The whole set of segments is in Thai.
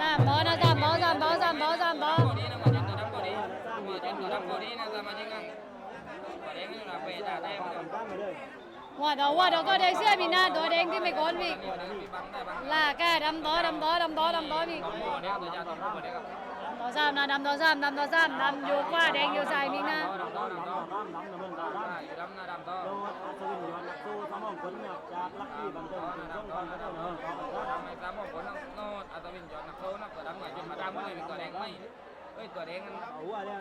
สามต่อนะสามต่อสามต่อสามต่อสามต่อ Body nó mà chân tôi đâm body. Mà chân tôi đâm body nó ต่อซ้ำนะดำต่อซ้ำดำต่อซ้ำดำอยู่ขวาแดงอยู่ซ้ายมีนะดำดำดดำดำดดดำดำนะดำต่อโดนอัศวินยอนนักสู้สมองผลเนี่ยามองคุณน้องน้องออดำไอ้สมองน้ตอัศนยอนตัวดำหน่อมาดำตัวแดงไม่เอ้ยตัวแดงมัน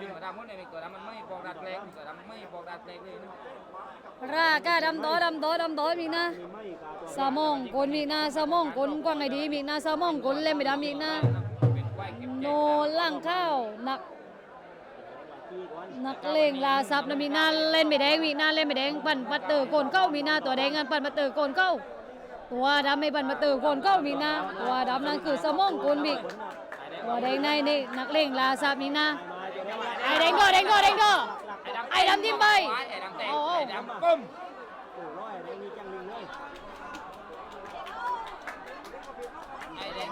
จนมาดำคนนี้เป็ตัวดำมันไม่บอกดัดแรงตัวดำไม่บอกดัดแรงเลยนะราก้าดำต่อดำต่อดำต่อมีนะสามองคนมีนะสามองคนกว้างไงดีมีนะสามองคนเล่นไม่ดำมีนะ โนล่างข้าวนักกี้ก่อนนักเลงลาซับนะมีหน้าเล่นไม่แดงมีหน้าเล่นไม่แดงปั่นปัตเตอร์โกนเก้ามีหน้าตัวแดงกันปั่นปัตเตอร์โกนเก้าตัวดำไม่ปั่นปัตเตอร์โกนเก้ามีหน้าตัวดำนั่นคือสมองกลมีตัวแดงในนี่นักเลงลาซับมีหน้ามาจะได้ว่าไอ้แดงก็แดงก็แดงก็ Ai đâm Ai đâm tim bay? Ai đâm tẹt, Ồ, ồ. ai đâm bum. โอ้ร้อยได้มีจังหนึ่งเลย Ai đâm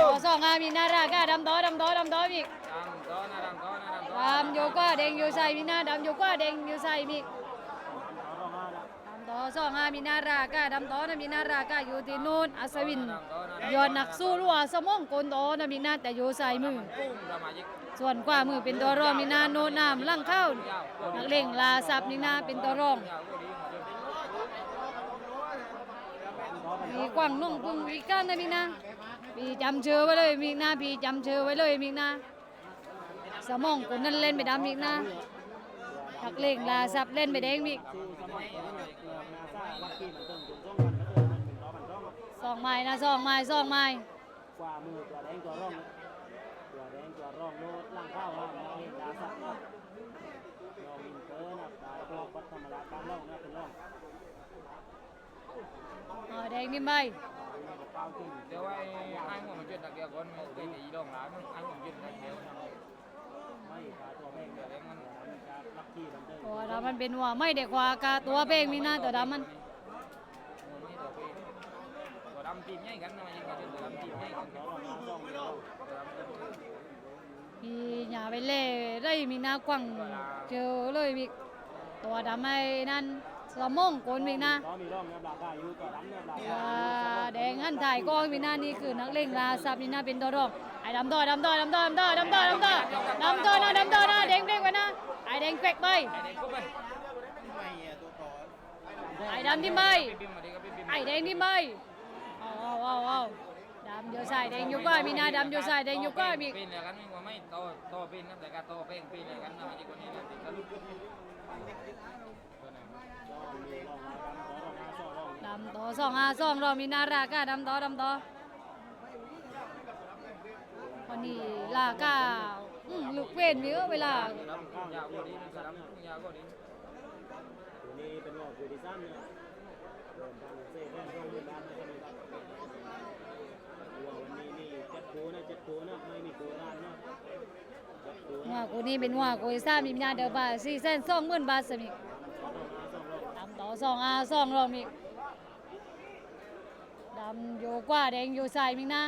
ตัว bum. ส องอามีหน้าราก้าดำต่อดำต่อดำต่อมี Đâm to nó đâm to nó đâm to. ดำอยู่กว่าแดงอยู่ใส่มีหน้าดำอยู่กว่าแดงอยู่ใส่มีต่อรองมาแล้วดำต่อสองอามีหน้าราก้าดำต่อนะมีหน้าราก้าอยู่ที่นู่นอัศวินยอดนักสู้รัวสมองกลโตนะมีหน้าแต่อยู่ใส่มือ Bum ra mà chứ. ส่วนขวามือเป็นตัวรองมีหน้าโนน้ำลั่งเข้านักเลงลาซับนี่หน้าเป็นตัวรอง Nhào vô đi mà chưa biết. มีกว้างนุ่งพึ่งอีกก้านนะมีหน้า พี่จำเชื่อไว้เลยมีหน้าพี่จำเชื่อไว้เลยมีหน้าสมองคนนั้นเล่นไปดำมีหน้านักเล่งลาซับเล่นไปแดงมีสมองคนเนี่ยเกลือนาซาลักกี้บันเทิงถึงช่องพันก็ไม้นร้องสองไม้นะสองไม้สองไม้กว่ามือตัวแดงตัวร่องตัวแดงตัวร่องโน้ตล่างเข้านะนักเล่นดาสักนะยอมอินเตอร์นะตายตัววัดธรรมดาชการร่องนะเป็นร่องอ๋อแดงนี่ไม่ เป้าขึ้น Nếu ai ai ngồi mà chuyện đặc biệt con cái gì đồng lắm ai ngồi chuyện đặc biệt ไม่ขาตัวม่งเดี๋ยวมันจะลักกี้บันเทิงตัวดำมันเป็นหัวไม่เด็กกว่ากาตัวเป้งมีหน้าตัวดำมันตัวดำทีมใหญ่กันนะมันยังตัวดำทีมใหญ่กันร้องมาซ่องเดียวพี่อย่าไปเล่ได้มีหน้ากว้างเจอเลยมีตัวดำไอ้นั่น สมองโกนมีหน้าร้องมีร่องนะบลาก้าอยู่ตัวดำเนี่ยบลาอ่ก้าาแดงหันถ่ายกล้องมีหน้านี่คือนักเล่งลาซับมีหน้าเป็นตัวรองไอ้ดำต่อดำต่อดำต่อดำต่อดำต่อดำต่อดำต่อนะดำต่อนะแดงเด้งไปนะไอ้แดงเกวกไปไอ้เด็กปุ๊บไปไอ้ดำที่ใบบิมมาดิก็บิมไอ้แดงที่ใบเอาเอาเอาเอาดำอยู่ใส่แดงอยู่ก้อยมีหน้าดำอยู่ใส่แดงอยู่ก้อยมีปีนเลยกันไม่ว่าไม่โตโตปีนนะแต่ก็โตเพ่งปีนเลยกันนะมันจะคนนี้นะ ดำต่อสองอาสองรอมีนารากาดำต่อดำต่อวันนี้ลากาอืมลูกเว้นมีเออเวลาตัวดำยาวกว่านี้ตัวดำยาวกว่านี้ตัวนี้เป็นหลอดอยู่ที่ซ้ำเนี่ยเดินทางเซ่แค่ช่องมือด้านไม่ใช่ไหมครับตัววันนี้นี่เจ็ดตัวนะเจ็ดตัวนะไม่มีตัวด้านนะเจ็ดตัวว่ากูนี่เป็นว่ากูซ่ามีนาเดียวบาทสี่แสนสองหมื่นบาทสมิกซ่องร่องดำต่อสองอาสองรอมี อยู่กว่าแดงอยู่ใส่มีหน้า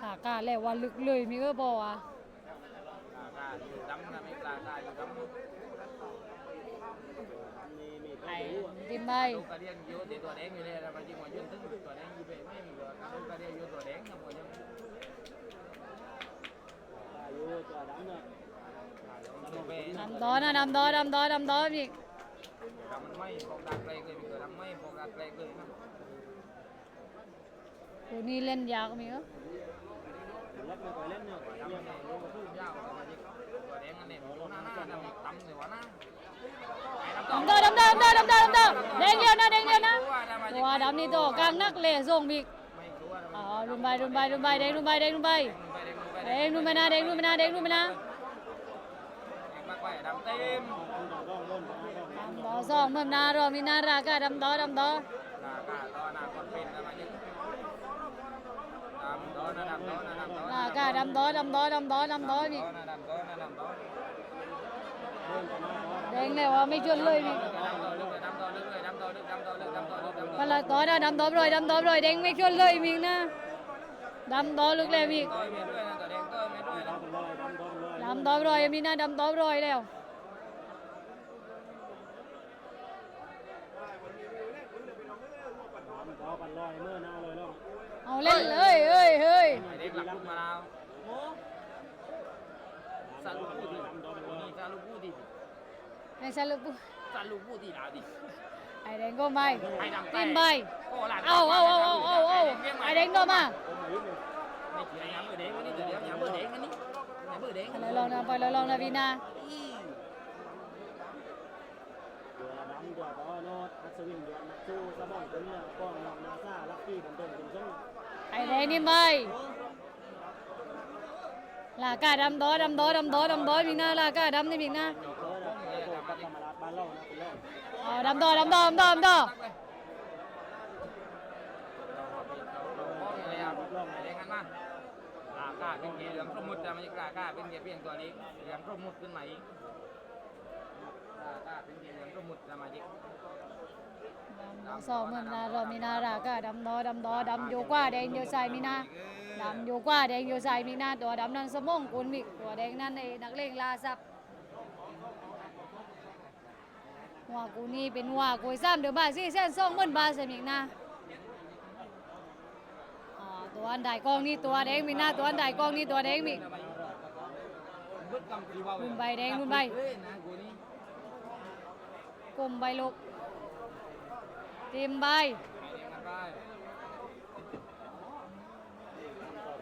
ขากาแล้วว่าลึกเลยมีเออบอกอะปลากาอยู่ดำนะไม่ปลากาอยู่ดำนี่มีตัวไอ้ผู้ดิมใบลูกกระเดียงอยู่แต่ตัวแดงอยู่เลยนะมันะหัวยืนตึ้งตัวแดงอยู่ไปไม่ ดียงอยู่ตัวแดนะหัวยังอายุตัวดำเนี่ยตัวเป้ดำต่อนดำดำต่อดำมีดำไม่พกดักเลยเลยมีตัวดำไม่พกดักเลยเลยนะกูนี่เล่นยากมีเออเล็กไม่ค่อยเล่นเนี่ยดำเรียกเนี่ยลูกทุ่งยาวตัวนี้ตัวแดงอันนี้หน้าหน้าดำดำเลยวะนดำต่อดำต่อดำดำต่อดำต่อแดงเดียวนะแดงเดียวนะตัวดำนี่ตัวกลางนักเลยส่งมีไม่กลัวอ๋อรุนใบรุนใบรุนใบแดงรุนใบแดงรุนใบไปเด็กไปแดเด็กงรุนไปนะแดงรุนไปนะแดงรุนไปนะมา ดำเต็มดำต่อสองเมื่อหนารอมีนารากาดำต่อดำต่อลากาตอนาคนเป็นนะมันยังดำตอนะดำตอนะดำตอลากาดำต่อดำต่อดำต่อดำต่อมีนะดำตอนะดำตอแดงเลยว่าไม่ชวนเลยมีดำตอลูกดำเลิกดำต่อดำดอปลาต่อนะดำต่อเลยดำต่อเลยแดงไม่ชวนเลยมิงนะดำต่อลึกเลยมิง ดำเป็นรอยดำโดนรอยดำต่อเลยมีนะดำต่อเลยแล้วดำต่อกันรอยเมื่ อหน้าเลยแล้วเอาเล่นเลยเฮ้ยเฮ้ยไอ้เด็กหลักพูดมาแล้วโอ้ซาลูพูดดิดำต่อเป็นรอยนี่ซาลูพูดดิไอ้สรุปซาลูพูดดิลาดิไอ้แดงก็ไม่ไอ้ดำตีนใบโอ้หลังเอาเอาเอาเอาเอาเอาไอ้แดงก็มาไม่เกี่ยวยังมือเด็กวันนี้เดี๋ยวยังมือเด็กวันนี้ยังมือเด็กอะไรลองนะไปลองนะพี่นาตัวดำตัวต่อโนดอัศวินยอดนักสู้สมองคนเนี่ยป้องนอกนาซาลักกี้ผมต้นคุณส่งไอ้แดงนี่ใบลากาดำต่อดำต่อดำต่อดำต่อมีนาลากาดำนี่มีนาเออนะตัวกับธรรมราชบ้านเรานะคุณเล่นเอาดำต่อดำต่อดำต่อดำต่ อลากาเป็นเกีเหลืองสมุดแต่มันจะลากาเป็นเกียร์เปลี่ยนตัวนี้เหลืองสมุดขึ้นมาอีกลากาเป็นเกีเหลืองสมุดจะมาอีกสองหมื่นนาเรามีนาลากาดำต่อดำต่อดำอยู่กว่าแดงอยู่ใส่มีนาดำอยู่กว่าแดงอยู่ใส่มีนาตัวดำนั่นสมองกุลมิกตัวแดงนั่นไอ้นักเลงลาซับหัวกูนี่เป็นหัวกูซ้ำเดือบาทสี่เส้นสองหมื่นบาทเสมิกนะ อันใดกองนี่ตัวแดงมีหน้าตัวอันใดกองนี่ตัวแดงมิกรุ่นใบแดงรุ่นใบกลมใบลูกเต็มใบ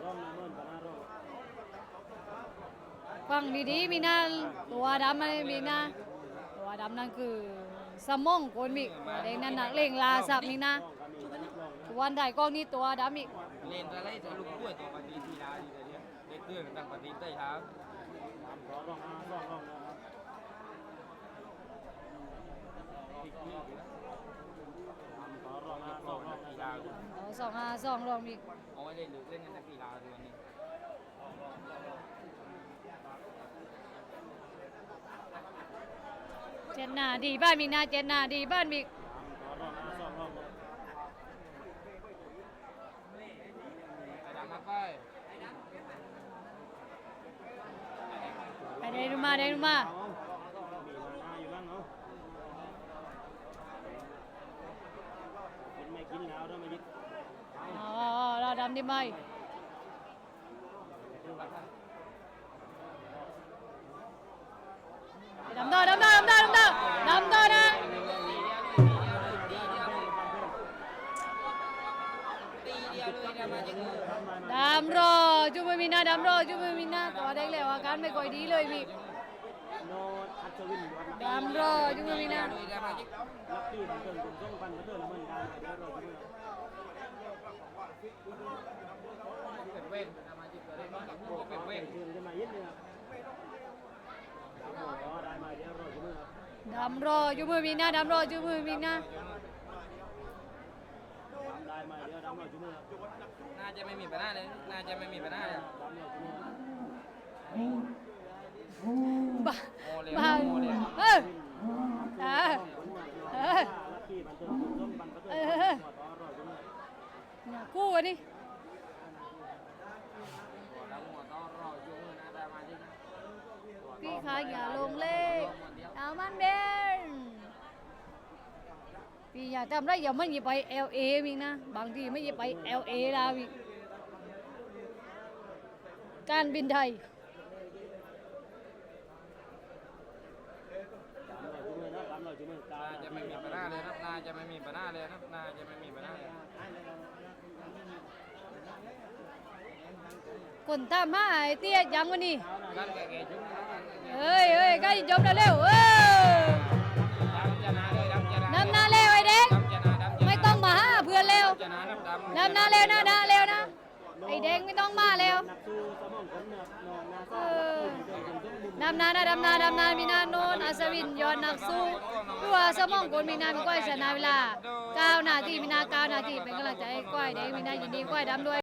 ฟังนะเมื่อนปนาร่องฟังดีๆมีหน้าตัวดำมันมีหน้าตัวดำนั่นคือสมองโกนมิกตัวแดงนั่นนักเลงลาสับมีนาร่นักร่องตั วอันใดกองนี่ตัวดำอีกเล่นอะไรจะลูกกล้วยตัวปฏิทีลาดีแต่เดียวเด็กเตือนต่างปฏิใต้เท้าดำต่อร่องอาร่องร่องนะครับดำต่อร่องอาร่องร่องทีนะลาเอาสองห้าสองรองอีก เอาไว้เล่นหรือเล่นกันแต่ทีลาตัวนี้เจ็ดหน้าดีบ้านมีนาเจ็ดหน้าดีบ้านมีดำต่อร่องอาร่องร่องนะ ไอ้ดำมาไป ไอเด มาอ๋อดาดำได้ไหมดำได้ดำได้ดำได้ดำได้ดำได้นะดำรอจุ๊บไม่มีหน้าดำรอจุ๊บไม่มีหน้าตัวเด็กแล้วอาการไม่ค่อยดีเลยพี่ ดอัศวินวัดนักดำรอจุบมีนาเลยนะมาจากลักกี้มันเกินคุณส่งปันมาเติมมันได้เดี๋ยวเราจะไม่เป็นเว้นนะมาจากเกิดมาจากพวกเป็นเว้นคืนจะมายึดเนี่ยอ๋อได้มาเดี๋ยวเราจะไม่ดำรอจุบมีนาดำรอจุบมีนาได้มาเดี๋ยวดำเราจะไม่น่าจะไม่มีปัญหาเลยน่าจะไม่มีปัญหาเลยดำเราจะไม่บ้าโมเลย บ้าเออเออเออลักกี้มันเติมคุณส่งปันมาเติมต่อเราจะไม่เนี่ยกู้กันดิแล้วหัวต้องรอจุ่มนะได้มาจากพี่ขาอย่าลงเลขเอามันเบนพี่อย่าทำไรอย่ามันอย่าไป LA มิงนะ บางทีไม่อย่าไป LA แล้วการบินไทย ดำเรา จะไม่ดำเราจะไม่มีปัญหาเลยนะนาจะไม่มีปัญหาเลยนะนาจะไม่มีปัญหาเลย คนตามมาไอ้เตี้ยยังวันนี้กันแก่ๆจุ่มนะเฮ้ยเฮ้ยใกล้จบแล้วเร็วเออดำจะนาเลยดำจะนาน้ำนาเร็วไอ้เด็กดำจะนาดำจะไม่ต้องมาหาเพื่อนเร็วจะนาดำดำน้ำนาเร็วนะนะเร็วนะ ไอ้เด็กไม่ต้องมาแล้วนักสู้สมองคนเนี่ยนอนนาเอซาอลักกี้มันเติมคุณส่งบุญดำนานะดำนาดำนามีนาโนนอัศวินยอดนักสู้ตัวสมองกลมีนามีก้อยชนะเวลา9นาทีมีนา9นาทีเป็นกำลังใจให้ก้อยเดงมีนายินดีก้อยดำด้วย